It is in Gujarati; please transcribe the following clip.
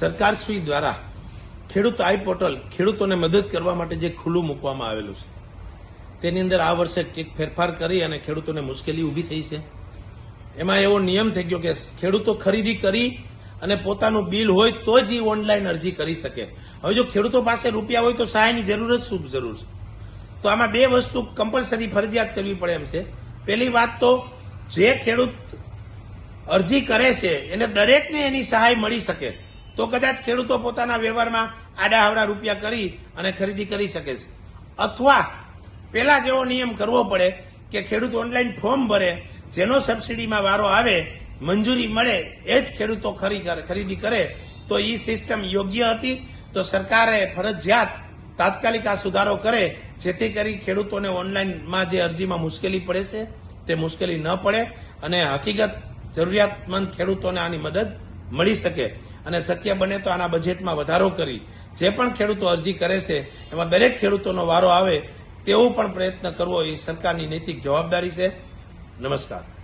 સરકારશ્રી દ્વારા ખેડૂત આઈ પોર્ટલ, ખેડૂતોને મદદ કરવા માટે જે ખુલ્લું મૂકવામાં આવેલું છે, તેની અંદર આ વર્ષે કંઈક ફેરફાર કરી અને ખેડૂતોને મુશ્કેલી ઊભી થઈ છે. એમાં એવો નિયમ થઈ ગયો કે ખેડૂતો ખરીદી કરી અને પોતાનું બિલ હોય તો જ એ ઓનલાઈન અરજી કરી શકે. હવે જો ખેડૂતો પાસે રૂપિયા હોય તો સહાયની જરૂર જ શું જરૂર છે? તો આમાં બે વસ્તુ કમ્પલસરી ફરજિયાત કરવી પડે એમ છે. પહેલી વાત તો જે ખેડૂત અરજી કરે છે, એને દરેકને એની સહાય મળી શકે. તો કદાચ ખેડૂતો પોતાના વ્યવહારમાં આડા આવડા રૂપિયા કરી અને ખરીદી કરી શકે છે. અથવા પેલા જેવો નિયમ કરવો પડે કે ખેડૂત ઓનલાઈન ફોર્મ ભરે, જેનો સબસિડીમાં વારો આવે, મંજૂરી મળે, એ જ ખેડૂતો ખરીદી કરે, તો એ સિસ્ટમ યોગ્ય હતી? તો સરકારે ફરજિયાત તાત્કાલિક આ સુધારો કરે, જેથી કરી ખેડૂતોને ઓનલાઈનમાં જે અરજીમાં મુશ્કેલી પડે છે, તે મુશ્કેલી ન પડે અને હકીકત જરૂરિયાતમંદ ખેડૂતોને આની મદદ મળી શકે. અને શક્ય બને તો આના બજેટમાં વધારો કરી. જે પણ ખેડૂતો અરજી કરે છે, એમાં દરેક ખેડૂતોનો વારો આવે, તેવો પણ પ્રયત્ન કરવો એ સરકારની નૈતિક જવાબદારી છે. નમસ્કાર.